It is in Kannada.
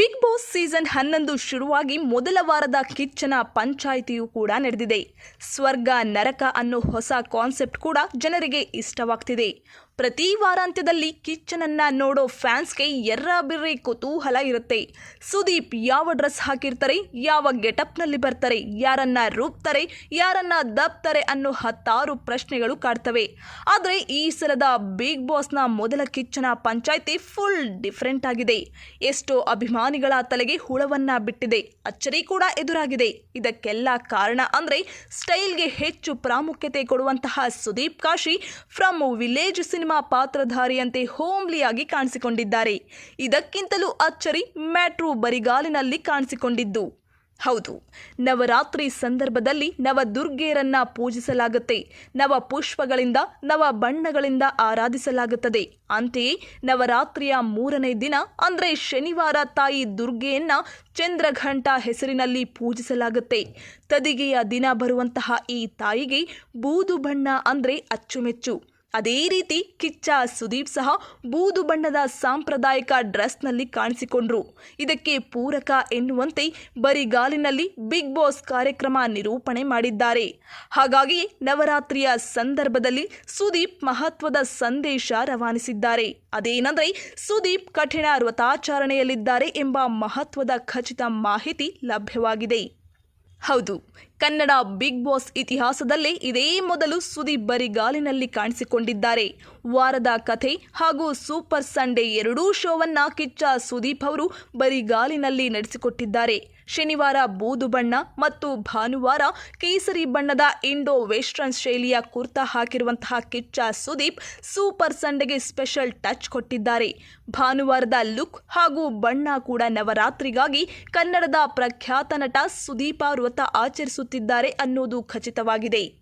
ಬಿಗ್ ಬಾಸ್ ಸೀಸನ್ ಹನ್ನೊಂದು ಶುರುವಾಗಿ ಮೊದಲ ವಾರದ ಕಿಚ್ಚನ ಪಂಚಾಯಿತಿಯು ಕೂಡ ನಡೆದಿದೆ. ಸ್ವರ್ಗ ನರಕ ಅನ್ನೋ ಹೊಸ ಕಾನ್ಸೆಪ್ಟ್ ಕೂಡ ಜನರಿಗೆ ಇಷ್ಟವಾಗ್ತಿದೆ. ಪ್ರತಿ ವಾರಾಂತ್ಯದಲ್ಲಿ ಕಿಚ್ಚನನ್ನ ನೋಡೋ ಫ್ಯಾನ್ಸ್ಗೆ ಎರ್ರಾಬಿರ್ರಿ ಕುತೂಹಲ ಇರುತ್ತೆ. ಸುದೀಪ್ ಯಾವ ಡ್ರೆಸ್ ಹಾಕಿರ್ತಾರೆ, ಯಾವ ಗೆಟಪ್ನಲ್ಲಿ ಬರ್ತಾರೆ, ಯಾರನ್ನ ರೂಪ್ತಾರೆ ಯಾರನ್ನ ದಬ್ತಾರೆ ಅನ್ನೋ ಹತ್ತಾರು ಪ್ರಶ್ನೆಗಳು ಕಾಡ್ತವೆ. ಆದರೆ ಈ ಸಲದ ಬಿಗ್ ಬಾಸ್ನ ಮೊದಲ ಕಿಚ್ಚನ ಪಂಚಾಯಿತಿ ಫುಲ್ ಡಿಫ್ರೆಂಟ್ ಆಗಿದೆ. ಎಷ್ಟೋ ಅಭಿಮಾನಿಗಳ ತಲೆಗೆ ಹುಳವನ್ನ ಬಿಟ್ಟಿದೆ, ಅಚ್ಚರಿ ಕೂಡ ಎದುರಾಗಿದೆ. ಇದಕ್ಕೆಲ್ಲ ಕಾರಣ ಅಂದ್ರೆ ಸ್ಟೈಲ್ಗೆ ಹೆಚ್ಚು ಪ್ರಾಮುಖ್ಯತೆ ಕೊಡುವಂತಹ Sudeep Kashi from village cinema ಪಾತ್ರಧಾರಿಯಂತೆ ಹೋಮ್ಲಿಯಾಗಿ ಕಾಣಿಸಿಕೊಂಡಿದ್ದಾರೆ. ಇದಕ್ಕಿಂತಲೂ ಅಚ್ಚರಿ ಮ್ಯಾಟ್ರೂ ಬರಿಗಾಲಿನಲ್ಲಿ ಕಾಣಿಸಿಕೊಂಡಿದ್ದು. ಹೌದು, ನವರಾತ್ರಿ ಸಂದರ್ಭದಲ್ಲಿ ನವ ದುರ್ಗೆಯರನ್ನ ಪೂಜಿಸಲಾಗುತ್ತೆ. ನವ ಪುಷ್ಪಗಳಿಂದ ನವ ಬಣ್ಣಗಳಿಂದ ಆರಾಧಿಸಲಾಗುತ್ತದೆ. ಅಂತೆಯೇ ನವರಾತ್ರಿಯ ಮೂರನೇ ದಿನ ಅಂದರೆ ಶನಿವಾರ ತಾಯಿ ದುರ್ಗೆಯನ್ನ ಚಂದ್ರಘಂಟ ಹೆಸರಿನಲ್ಲಿ ಪೂಜಿಸಲಾಗುತ್ತೆ. ತದಿಗೆಯ ದಿನ ಬರುವಂತಹ ಈ ತಾಯಿಗೆ ಬೂದು ಬಣ್ಣ ಅಂದರೆ ಅಚ್ಚುಮೆಚ್ಚು. ಅದೇ ರೀತಿ ಕಿಚ್ಚ, ಸುದೀಪ್ ಸಹ ಬೂದು ಬಣ್ಣದ ಸಾಂಪ್ರದಾಯಿಕ ಡ್ರೆಸ್ನಲ್ಲಿ ಕಾಣಿಸಿಕೊಂಡ್ರು. ಇದಕ್ಕೆ ಪೂರಕ ಎನ್ನುವಂತೆ ಬರಿಗಾಲಿನಲ್ಲಿ ಬಿಗ್ ಬಾಸ್ ಕಾರ್ಯಕ್ರಮ ನಿರೂಪಣೆ ಮಾಡಿದ್ದಾರೆ. ಹಾಗಾಗಿ ನವರಾತ್ರಿಯ ಸಂದರ್ಭದಲ್ಲಿ ಸುದೀಪ್ ಮಹತ್ವದ ಸಂದೇಶ ರವಾನಿಸಿದ್ದಾರೆ. ಅದೇನೆಂದರೆ ಸುದೀಪ್ ಕಠಿಣ ವ್ರತಾಚರಣೆಯಲ್ಲಿದ್ದಾರೆ ಎಂಬ ಮಹತ್ವದ ಖಚಿತ ಮಾಹಿತಿ ಲಭ್ಯವಾಗಿದೆ. ಹೌದು, ಕನ್ನಡ ಬಿಗ್ ಬಾಸ್ ಇತಿಹಾಸದಲ್ಲೇ ಇದೇ ಮೊದಲು ಸುದೀಪ್ ಬರಿಗಾಲಿನಲ್ಲಿ ಕಾಣಿಸಿಕೊಂಡಿದ್ದಾರೆ. ವಾರದ ಕಥೆ ಹಾಗೂ ಸೂಪರ್ ಸಂಡೇ ಎರಡೂ ಶೋವನ್ನ ಕಿಚ್ಚ ಸುದೀಪ್ ಅವರು ಬರಿಗಾಲಿನಲ್ಲಿ ನಡೆಸಿಕೊಟ್ಟಿದ್ದಾರೆ. ಶನಿವಾರ ಬೂದು ಬಣ್ಣ ಮತ್ತು ಭಾನುವಾರ ಕೇಸರಿ ಬಣ್ಣದ ಇಂಡೋ ವೆಸ್ಟರ್ನ್ ಶೈಲಿಯ ಕುರ್ತಾ ಹಾಕಿರುವಂತಹ ಕಿಚ್ಚ ಸುದೀಪ್ ಸೂಪರ್ ಸಂಡೆಗೆ ಸ್ಪೆಷಲ್ ಟಚ್ ಕೊಟ್ಟಿದ್ದಾರೆ. ಭಾನುವಾರದ ಲುಕ್ ಹಾಗೂ ಬಣ್ಣ ಕೂಡ ನವರಾತ್ರಿಗಾಗಿ ಕನ್ನಡದ ಪ್ರಖ್ಯಾತ ನಟ ಸುದೀಪ ವ್ರತ ಆಚರಿಸುತ್ತಿದ್ದಾರೆ ಅನ್ನೋದು ಖಚಿತವಾಗಿದೆ.